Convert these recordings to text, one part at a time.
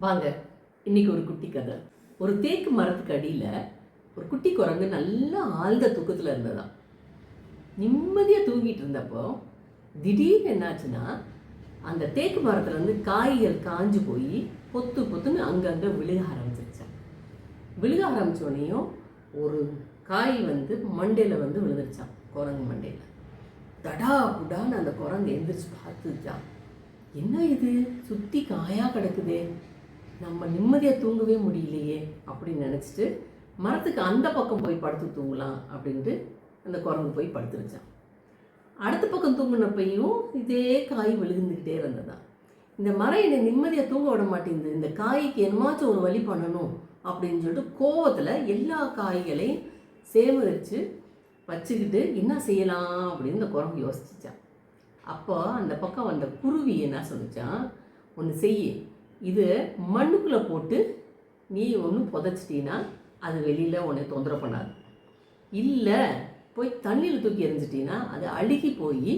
வாங்க இன்னைக்கு ஒரு குட்டி கதை. ஒரு தேக்கு மரத்துக்கு அடியில் ஒரு குட்டி குரங்கு நல்லா ஆழ்ந்த தூக்கத்தில் இருந்ததாம் நிம்மதியாக தூங்கிட்டு இருந்தப்போ திடீர்னு என்னாச்சுன்னா அந்த தேக்கு மரத்துலேருந்து காய்கள் காஞ்சு போய் பொத்து பொத்துன்னு அங்கங்கே விழுக ஆரம்பிச்சிருச்சான் விழுக ஆரம்பிச்ச உடனேயும் ஒரு காய் வந்து மண்டையில் வந்து விழுந்துருச்சான் குரங்கு மண்டையில். தடா புடான்னு அந்த குரங்கு எந்திரிச்சு பார்த்துச்சான் என்ன இது? சுற்றி காயாக கிடக்குதே. நம்ம நிம்மதியாக தூங்கவே முடியலையே அப்படின்னு நினச்சிட்டு மரத்துக்கு அந்த பக்கம் போய் படுத்து தூங்கலாம் அப்படின்ட்டு அந்த குரங்கு போய் படுத்துருச்சான். அடுத்த பக்கம் தூங்கினப்பையும் இதே காய் விழுந்துக்கிட்டே இருந்ததாம் இந்த மரம் என்னை நிம்மதியாக தூங்க விட மாட்டேங்குது. இந்த காய்க்கு என்னமாச்சும் ஒரு வழி பண்ணணும் அப்படின்னு சொல்லிட்டு கோவத்தில் எல்லா காய்களையும் சேகரித்து வச்சுக்கிட்டு என்ன செய்யலாம் அப்படின்னு இந்த குரங்கு யோசிச்சான் அப்போ அந்த பக்கம் வந்த குருவி என்ன சொல்லிச்சான் ஒன்று செய்ய. இது மண்ணுக்குள்ளே போட்டு நீ ஒன்று புதைச்சிட்டீன்னா அது வெளியில் உன்னை தொந்தரவு பண்ணாது. இல்லை போய் தண்ணியில் தூக்கி எரிஞ்சிட்டின்னா அது அழுகி போய்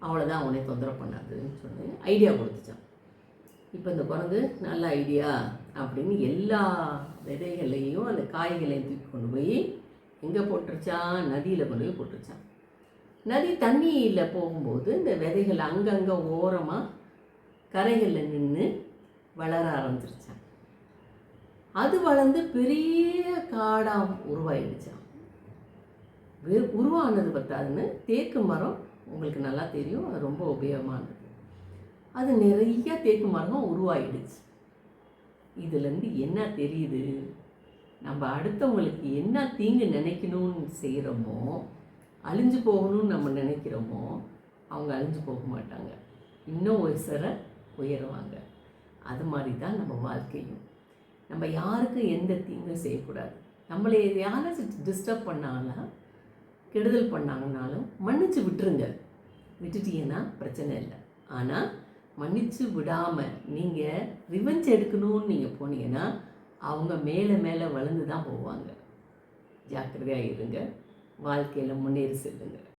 அவ்வளோதான் உன்னை தொந்தரவு பண்ணாதுன்னு சொல்லி ஐடியா கொடுத்துச்சான் இப்போ இந்த குரங்கு நல்ல ஐடியா அப்படின்னு எல்லா விதைகளையும் அந்த காய்களையும் தூக்கி கொண்டு போய் எங்கே போட்டுருச்சான் நதியில் கொண்டு போய் போட்டுருச்சான் நதி தண்ணியில் போகும்போது இந்த விதைகள் அங்கங்கே ஓரமாக கரைகளில் நின்று வளர ஆரம்பிச்சிருச்சான் அது வளர்ந்து பெரிய காடாக உருவாயிடுச்சான் வெ உருவானது பத்தாதுன்னு தேக்கு மரம் உங்களுக்கு நல்லா தெரியும் அது ரொம்ப உபயோகமானது. அது நிறைய தேக்கு மரம் உருவாயிடுச்சு. இதுலேருந்து என்ன தெரியுது? நம்ம அடுத்தவங்களுக்கு என்ன தீங்கு நினைக்கணும்னு செய்கிறோமோ அழிஞ்சு போகணும்னு நம்ம நினைக்கிறோமோ அவங்க அழிஞ்சு போக மாட்டாங்க. இன்னும் ஒரு சிற உயருவாங்க. அது மாதிரி தான் நம்ம வாழ்க்கையும். நம்ம யாருக்கும் எந்த தீங்கும் செய்யக்கூடாது. நம்மளை யாராச்சும் டிஸ்டர்ப் பண்ணாலும் கெடுதல் பண்ணாங்கனாலும் மன்னிச்சு விட்டுருங்க. விட்டுட்டீங்கன்னா பிரச்சனை இல்லை. ஆனால் மன்னிச்சு விடாமல் நீங்கள் ரிவெஞ்ச் எடுக்கணும்னு நீங்கள் போனீங்கன்னா அவங்க மேலே மேலே வளர்ந்து தான் போவாங்க. ஜாக்கிரதையாக இருங்க. வாழ்க்கையில் முன்னேறி செல்லுங்க.